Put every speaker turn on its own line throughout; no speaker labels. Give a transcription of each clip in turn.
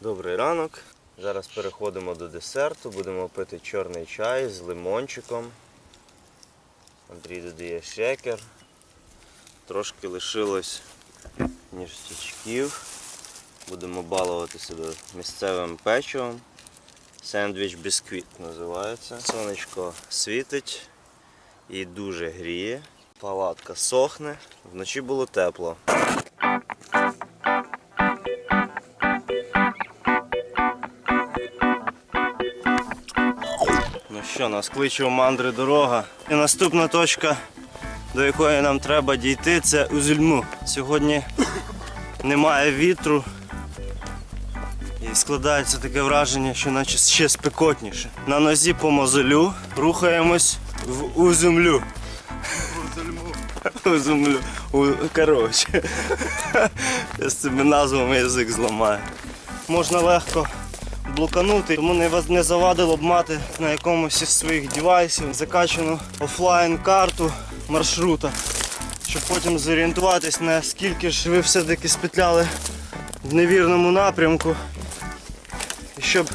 Добрий ранок. Зараз переходимо до десерту. Будемо пити чорний чай з лимончиком. Андрій додає шекер. Трошки лишилось ніжстячків. Будемо балувати себе місцевим печивом. Сендвіч бісквіт називається. Сонечко світить і дуже гріє. Палатка сохне, вночі було тепло. Що, нас кличе у мандри дорога. І наступна точка, до якої нам треба дійти, це Узюльму. Сьогодні немає вітру. І складається таке враження, що наче ще спекотніше. На нозі по мозолю рухаємось в Узюмлю. Узюмлю. У... Коротше. З цими назвами язик зламаю. Можна легко блоканути, тому не, не завадило б мати на якомусь із своїх девайсів закачану офлайн карту маршрута, щоб потім зорієнтуватись, наскільки ж ви все-таки спетляли в невірному напрямку, і щоб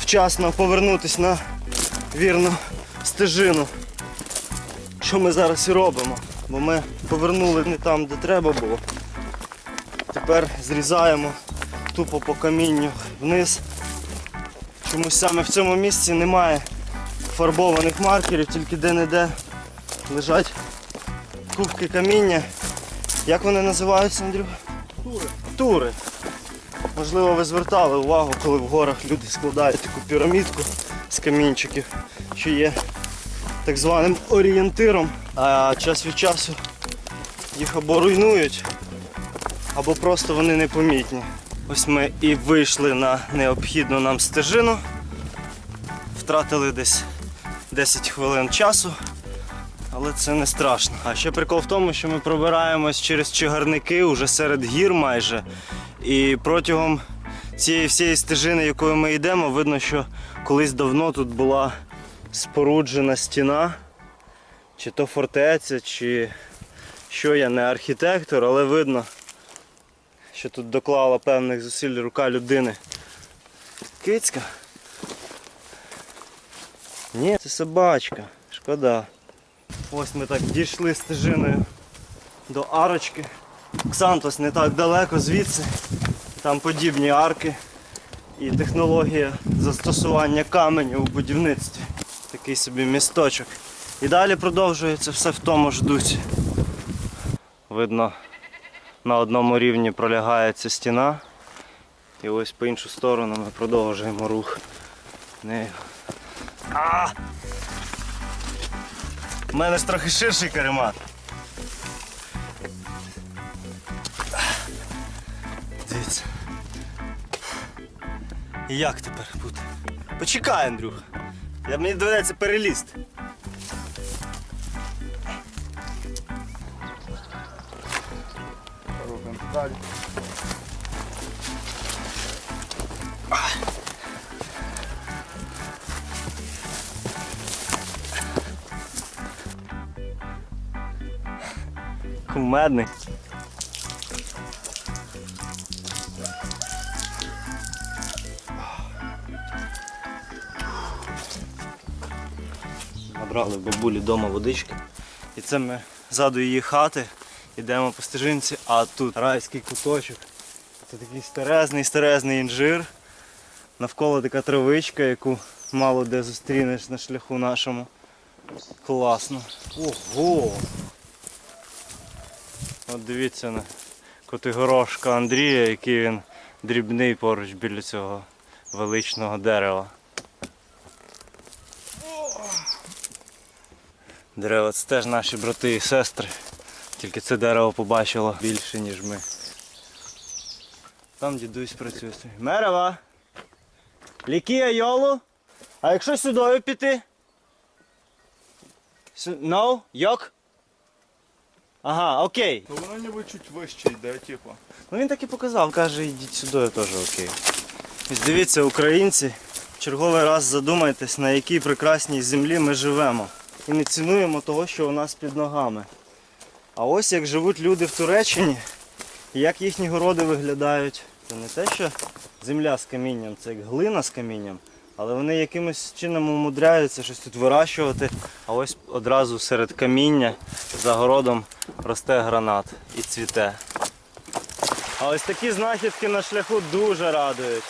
вчасно повернутись на вірну стежину. Що ми зараз і робимо, бо ми повернули не там, де треба було. Тепер зрізаємо тупо по камінню вниз. Чомусь саме в цьому місці немає фарбованих маркерів, тільки де-не-де лежать кубки каміння. Як вони називаються, Андрюх? Тури. Тури. Можливо, ви звертали увагу, коли в горах люди складають таку пірамідку з камінчиків, що є так званим орієнтиром, а час від часу їх або руйнують, або просто вони непомітні. Ось ми і вийшли на необхідну нам стежину. Втратили десь 10 хвилин часу, але це не страшно. А ще прикол в тому, що ми пробираємось через чагарники уже серед гір майже. І протягом цієї всієї стежини, якою ми йдемо, видно, що колись давно тут була споруджена стіна, чи то фортеця, чи що я не архітектор, але видно що тут доклала певних зусиль рука людини. Кицька? Ні, це собачка. Шкода. Ось ми так дійшли стежиною до арочки. Ксантос не так далеко звідси. Там подібні арки і технологія застосування каменю у будівництві. Такий собі місточок. І далі продовжується все в тому ж дусі. Видно, на одному рівні пролягає ця стіна. І ось по іншу сторону ми продовжуємо рух нею. А! У мене ж трохи ширший каремат. Дивіться. І як тепер бути? Почекай, Андрюха. Мені доведеться перелізти.
Далі.
Кумедний. Набрали бабулі вдома водички. І це ми ззаду її хати йдемо по стежинці, а тут райський куточок. Це такий старезний, старезний інжир. Навколо така травичка, яку мало де зустрінеш на шляху нашому. Класно. Ого! От дивіться на Котигорошка Андрія, який він дрібний поруч біля цього величного дерева. Дерева це теж наші брати і сестри. Тільки це дерево побачило більше, ніж ми. Там дідусь працює. Мерава! Лікія йолу? А якщо сюди піти? No? Йок? Ага, окей.
Ну воно ніби чуть вище йде, типу.
Ну він так і показав, каже, йдіть сюди, теж окей. Ось дивіться, українці, в черговий раз задумайтесь, на якій прекрасній землі ми живемо. І не цінуємо того, що у нас під ногами. А ось як живуть люди в Туреччині, як їхні городи виглядають. Це не те, що земля з камінням, це як глина з камінням. Але вони якимось чином умудряються щось тут вирощувати. А ось одразу серед каміння за городом росте гранат і цвіте. А ось такі знахідки на шляху дуже радують.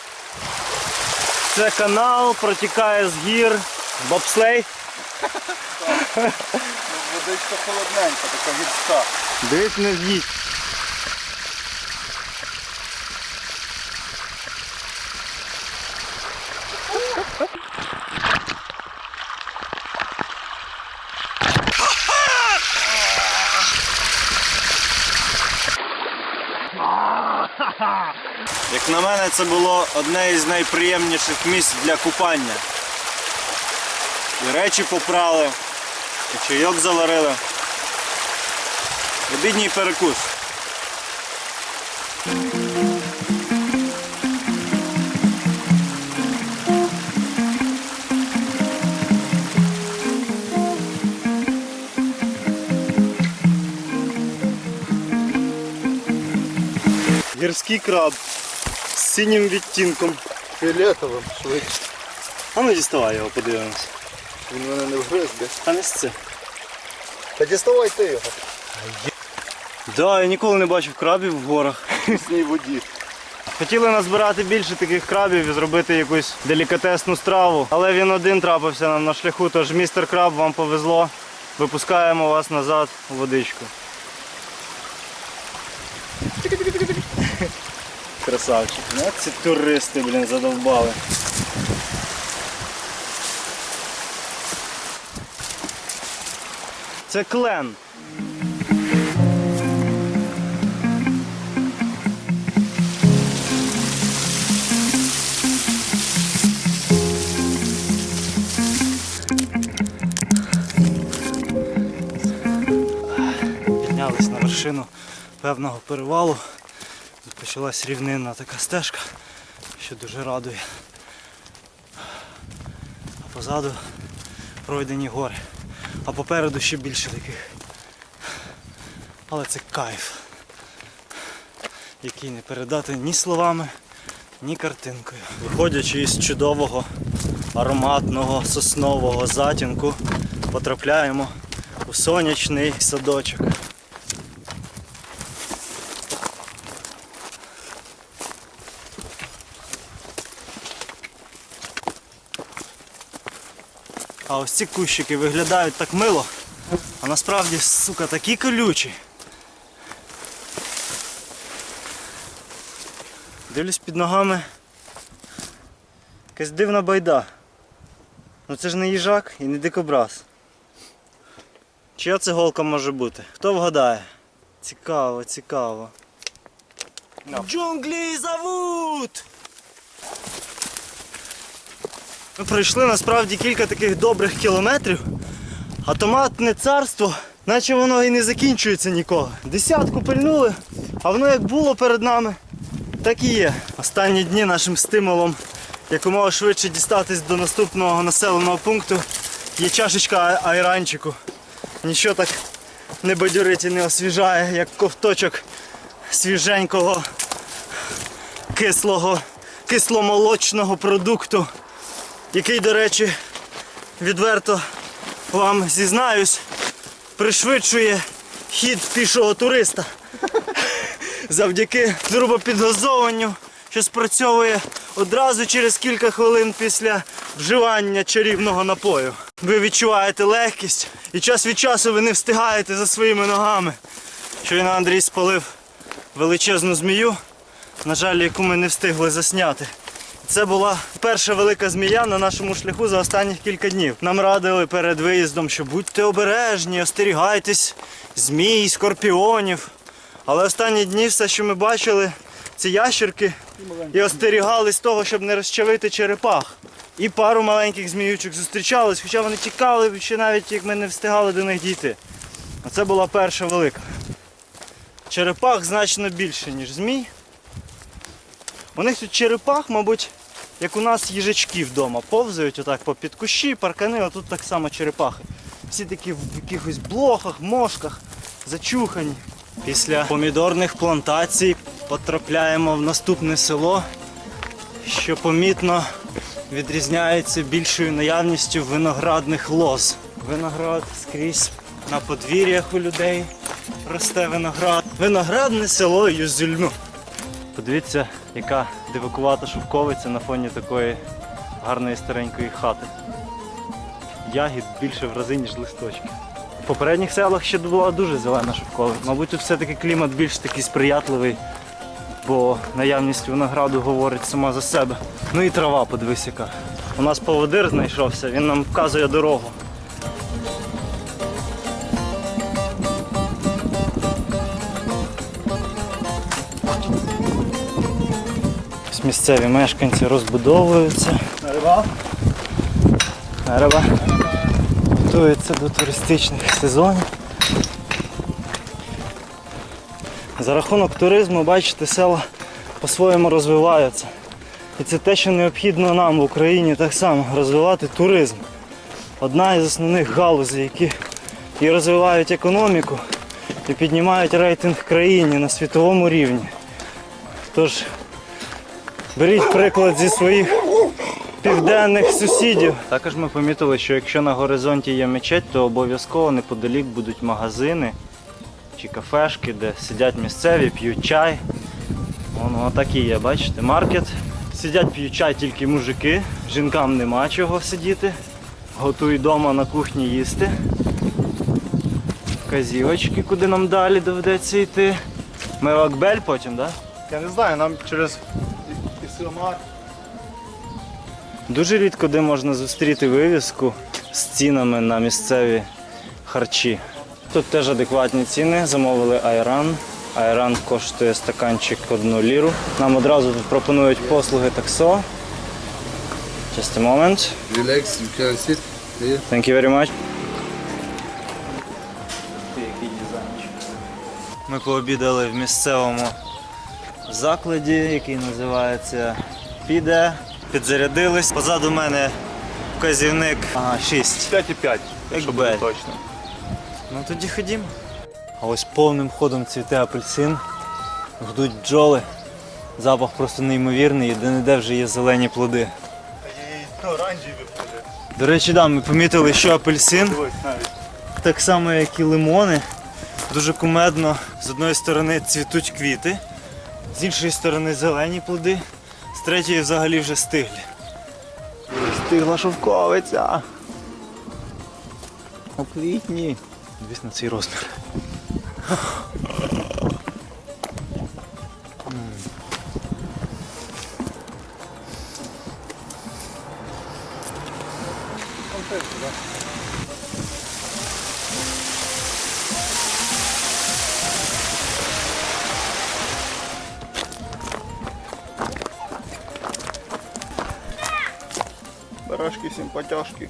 Це канал, протікає з гір, бобслей.
Водичка холодненька, така гірська.
Дивись, не в'їдь. Як на мене, це було одне із найприємніших місць для купання. І речі попрали, і чайок заварили. Обідній перекус. Гірський краб з синім відтінком.
Фіолетовим швидше.
А ну діставай його, подивимось.
Він мене не вгриз, де?
Та не це.
Та діставай ти його.
Да, я ніколи не бачив крабів в горах.
Пісній воді.
Хотіли назбирати більше таких крабів і зробити якусь делікатесну страву, але він один трапився нам на шляху, тож містер краб, вам повезло. Випускаємо вас назад у водичку. Красавчик. Ну, ці туристи, блін, задовбали. Це клен. Піднялись на вершину певного перевалу. Почалась рівнинна така стежка, що дуже радує. А позаду пройдені гори. А попереду ще більше таких. Але це кайф, який не передати ні словами, ні картинкою. Виходячи із чудового ароматного соснового затінку, потрапляємо у сонячний садочок. А ось ці кущики виглядають так мило, а насправді, сука, такі колючі. Дивлюсь під ногами. Якась дивна байда. Ну це ж не їжак і не дикобраз. Чия це голка може бути? Хто вгадає? Цікаво, цікаво. Джунглі зовут! Ми пройшли насправді кілька таких добрих кілометрів, а томатне царство, наче воно і не закінчується ніколи. Десятку пильнули, а воно як було перед нами, так і є. Останні дні нашим стимулом якомога швидше дістатись до наступного населеного пункту є чашечка айранчику. Ніщо так не бадьорить і не освіжає, як ковточок свіженького, кислого, кисломолочного продукту, який, до речі, відверто вам зізнаюсь, пришвидшує хід пішого туриста завдяки турбопідгазованню, що спрацьовує одразу через кілька хвилин після вживання чарівного напою. Ви відчуваєте легкість і час від часу ви не встигаєте за своїми ногами. Щойно Андрій спалив величезну змію, на жаль, яку ми не встигли засняти. Це була перша велика змія на нашому шляху за останніх кілька днів. Нам радили перед виїздом, що будьте обережні, остерігайтесь змій, скорпіонів. Але останні дні все, що ми бачили, це ящерки і остерігались того, щоб не розчавити черепах. І пару маленьких зміючок зустрічались, хоча вони тікали, ще навіть як ми не встигали до них дійти. А це була перша велика. Черепах значно більше, ніж змій. У них тут черепах, мабуть, як у нас їжачки вдома повзають отак по під кущі, паркани, а тут так само черепахи. Всі такі в якихось блохах, мошках, зачухані. Після помідорних плантацій потрапляємо в наступне село, що помітно відрізняється більшою наявністю виноградних лоз. Виноград скрізь на подвір'ях у людей росте виноград. Виноградне село Юзюльну. Подивіться, яка дивакувата шовковиця на фоні такої гарної старенької хати. Ягід більше в рази, ніж листочки. В попередніх селах ще була дуже зелена шовковиця. Мабуть, тут все-таки клімат більш такий сприятливий, бо наявність винограду говорить сама за себе. Ну і трава, подивись яка. У нас поводир знайшовся, він нам вказує дорогу. Місцеві мешканці розбудовуються. Мереба. Готуються до туристичних сезонів. За рахунок туризму, бачите, села по-своєму розвиваються. І це те, що необхідно нам в Україні так само розвивати туризм. Одна із основних галузей, які і розвивають економіку, і піднімають рейтинг країні на світовому рівні. Тож беріть приклад зі своїх південних сусідів. Також ми помітили, що якщо на горизонті є мечеть, то обов'язково неподалік будуть магазини чи кафешки, де сидять місцеві, п'ють чай. Воно так і є, бачите, маркет. Сидять п'ють чай тільки мужики, жінкам нема чого сидіти. Готують вдома на кухні їсти. Казівочки, куди нам далі доведеться йти. Ми в Акбель потім, так? Да?
Я не знаю, нам через
Дуже рідко де можна зустріти вивіску з цінами на місцеві харчі. Тут теж адекватні ціни. Замовили айран. Айран коштує стаканчик 1 ліру. Нам одразу тут пропонують послуги таксо. Just a moment.
Relax, you can sit here.
Thank you very much. Ми пообідали в місцевому закладі, який називається Піде. Підзарядились. Позаду мене вказівник ага, 6.
5,5,
якщо буде
точно.
Ну тоді ходімо. А ось повним ходом цвіте апельсин. Гудуть бджоли. Запах просто неймовірний, і де-не-де вже є зелені плоди.
Оранжеві буде.
До речі, да, ми помітили, що апельсин так само, як і лимони. Дуже кумедно. З одної сторони цвітуть квіти, з іншої сторони зелені плоди, з третьої взагалі вже стиглі. Стигла шовковиця. У квітні. Дивись на цей розмір.
Барашки симпатяшки.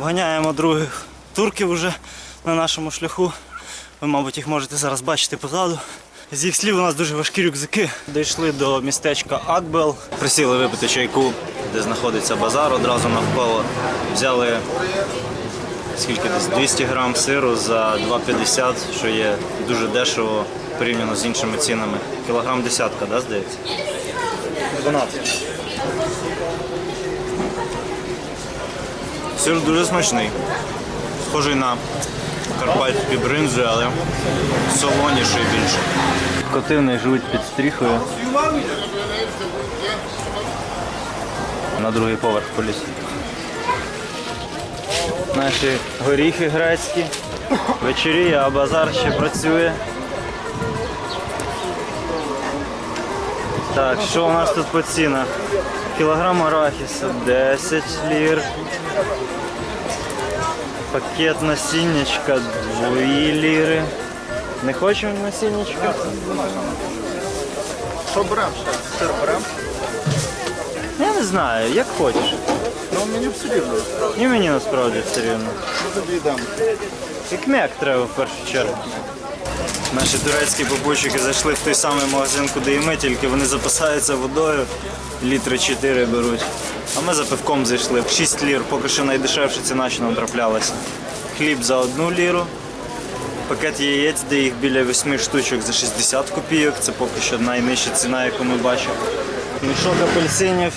Ганяємо других турків уже на нашому шляху. Ви, мабуть, їх можете зараз бачити позаду. З їх слів у нас дуже важкі рюкзаки. Дійшли до містечка Акбел. Присіли випити чайку, де знаходиться базар одразу навколо. Взяли скільки десь 200 грам сиру за 2,50, що є дуже дешево порівняно з іншими цінами. Кілограм десятка, да, здається? 12. Сир дуже смачний. Схожий на карпатські бринзи, але солоніший більше. Котини живуть під стріхою. На другий поверх поліз. Наші горіхи грецькі. Вечоріє, а базар ще працює. Так, що у нас тут по цінах? Кілограм арахісу 10 лір. Пакет насіннячка 2 ліри. Не хочемо насіннячка?
Що берем? Сир берем?
Я не знаю, як хочеш.
Ну мені все рівно.
І мені насправді все рівно.
Що тобі йдемо?
Пікмек треба в першу чергу. Наші турецькі бабусики зайшли в той самий магазин, куди і ми, тільки вони запасаються водою, літри 4 беруть. А ми за пивком зайшли. 6 лір, поки що найдешевша ціна, що нам траплялася. Хліб за одну ліру, пакет яєць, де їх біля 8 штучок за 60 копійок. Це поки що найнижча ціна, яку ми бачимо. Мішок апельсинів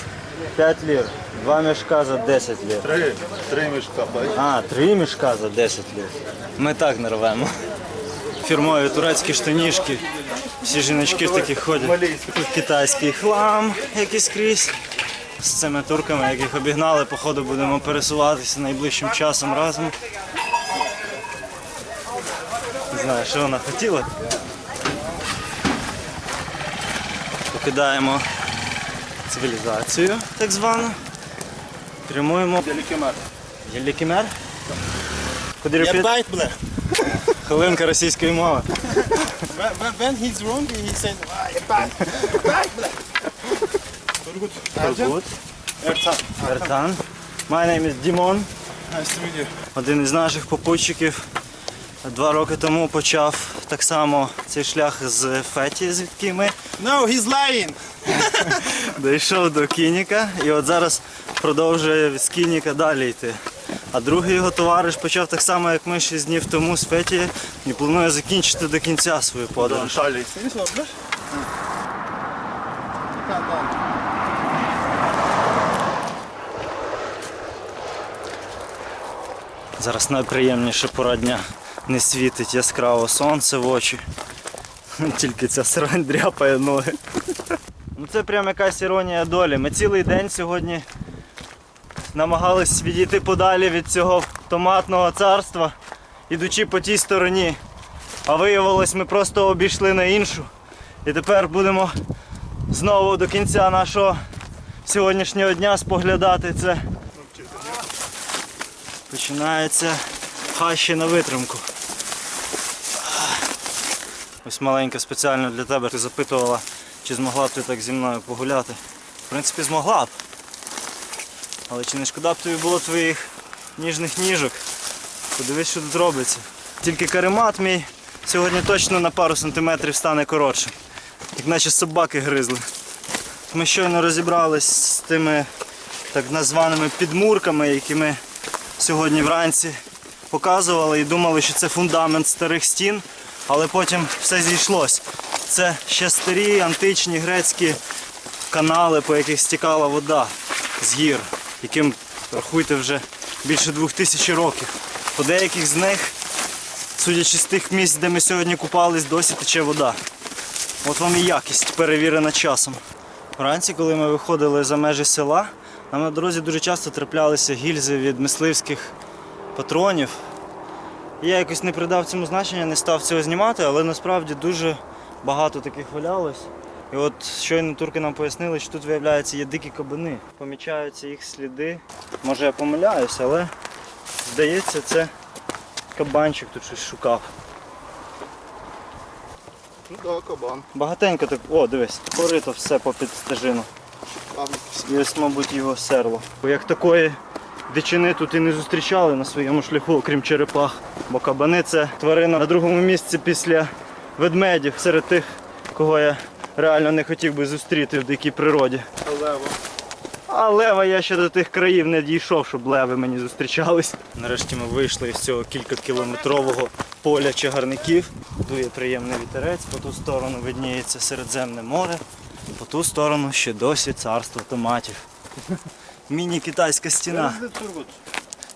5 лір, два мішка за 10 лір.
Три. Три мішка.
А, три мішка за 10 літ. Ми так не рвемо. Фірмові турецькі штанішки. Всі жіночки в таких ходять. Тут китайський хлам, який скрізь. З цими турками, яких обігнали, походу будемо пересуватися найближчим часом разом. Не знаю, що вона хотіла. Покидаємо цивілізацію, так звану. Прямуємо? Куди репіт?
bite black.
Хвилинка російської мови.
When, he's wrong, he said, ah, you bite, bite. Turgut.
Тургут.
Ertan.
My name is Дімон.
Nice to meet you.
Один із наших попутчиків. Два роки тому почав так само цей шлях з Феті, звідки ми
No, he's lying.
дійшов до Кініка і от зараз продовжує з Кініка далі йти. А другий його товариш почав так само, як ми 6 днів тому з Феті і планує закінчити до кінця свою подорож. Зараз найприємніша пора дня. Не світить яскраво сонце в очі. Тільки ця срань дряпає ноги. Ну це прям якась іронія долі. Ми цілий день сьогодні намагались відійти подалі від цього томатного царства, ідучи по тій стороні. А виявилось, ми просто обійшли на іншу. І тепер будемо знову до кінця нашого сьогоднішнього дня споглядати це. Починається хащі на витримку. Ось маленька спеціально для тебе. Ти запитувала, чи змогла б ти так зі мною погуляти. В принципі, змогла б. Але чи не шкода б тобі було твоїх ніжних ніжок? Подивись, що тут робиться. Тільки каремат мій сьогодні точно на пару сантиметрів стане коротшим. Як наче собаки гризли. Ми щойно розібрались з тими так названими підмурками, які ми сьогодні вранці показували і думали, що це фундамент старих стін, але потім все зійшлось. Це ще старі античні грецькі канали, по яких стікала вода з гір, яким рахуйте вже більше двох тисяч років. По деяких з них, судячи з тих місць, де ми сьогодні купались, досі тече вода. От вам і якість перевірена часом. Вранці, коли ми виходили за межі села, нам на дорозі дуже часто траплялися гільзи від мисливських патронів. Я якось не придав цьому значення, не став цього знімати, але насправді дуже багато таких валялось. І от щойно турки нам пояснили, що тут виявляється є дикі кабани. Помічаються їх сліди. Може я помиляюся, але здається, це кабанчик тут щось шукав.
Ну так, кабан.
Багатенько так. О, дивись, порито все попід стежину. І ось, мабуть, його серло. Бо як такої дичини тут і не зустрічали на своєму шляху, окрім черепах. Бо кабани це тварина на другому місці після ведмедів, серед тих, кого я реально не хотів би зустріти в дикій природі.
лево.
А лева я ще до тих країв не дійшов, щоб леви мені зустрічались. Нарешті ми вийшли з цього кількакілометрового поля чагарників. Дує приємний вітерець, по ту сторону видніється Середземне море, по ту сторону ще досі царство томатів. Міні-китайська стіна.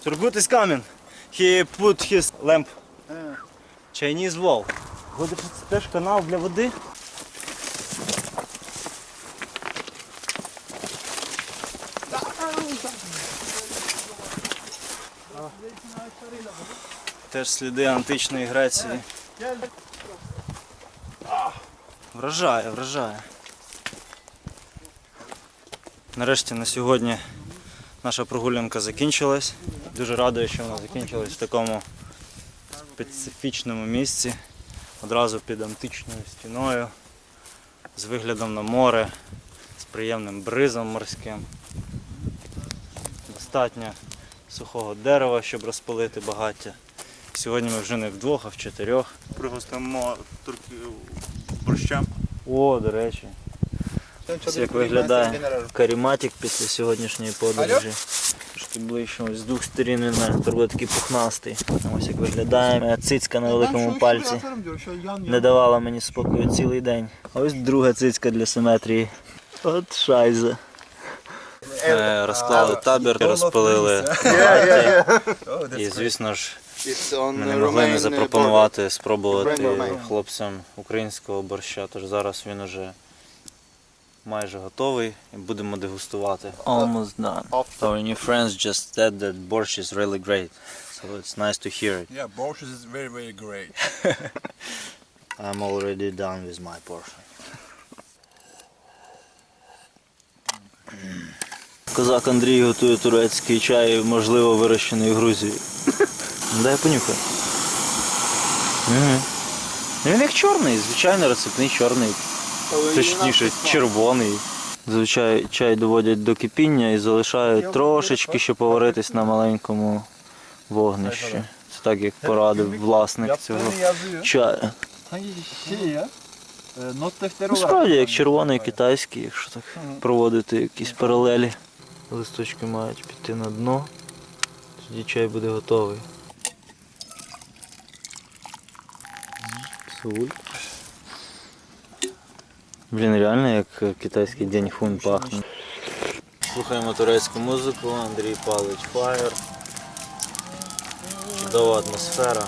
Тургут.
Is coming. He put his lamp. Chinese wall. Це теж канал для води. Теж сліди античної Греції. Вражає, вражає. Нарешті на сьогодні наша прогулянка закінчилась. Дуже радий, що вона закінчилась в такому специфічному місці, одразу під античною стіною, з виглядом на море, з приємним бризом морським. достатньо сухого дерева, щоб розпалити багаття. Сьогодні ми вже не вдвох, а в чотирьох.
Пригостимо борщем.
О, до речі. Ось як виглядає каріматик після сьогоднішньої подорожі. Трошки ближче, ось з двох сторін він мене такий пухнастий. Ось як виглядає моя цицька на великому пальці. Не давала мені спокою цілий день. А ось друга цицька для симетрії. От шайза. Е, Розклали табір, розпалили багаття. І звісно ж, ми не могли не запропонувати спробувати хлопцям українського борща. Тож зараз він уже майже готовий і будемо дегустувати. Almost done. Our new friends just said that борщ is really great. So it's nice to hear it.
Yeah, borscht is very, very great.
I'm already done with my portion. Козак Андрій готує турецький чай, можливо, вирощений в Грузії. Дай понюхай. Угу. Він як чорний, звичайно, рецептний чорний, точніше червоний. Зазвичай чай доводять до кипіння і залишають трошечки, щоб поваритись на маленькому вогнищі. Це так, як порадив власник цього чаю. Насправді, як червоний китайський, якщо так проводити якісь паралелі. Листочки мають піти на дно, тоді чай буде готовий. Суль. Блін, реально як китайський день фун пахне. Слухаємо турецьку музику, Андрій палить фаєр. Чудова атмосфера.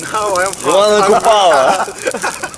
Now I'm
Івана Купала!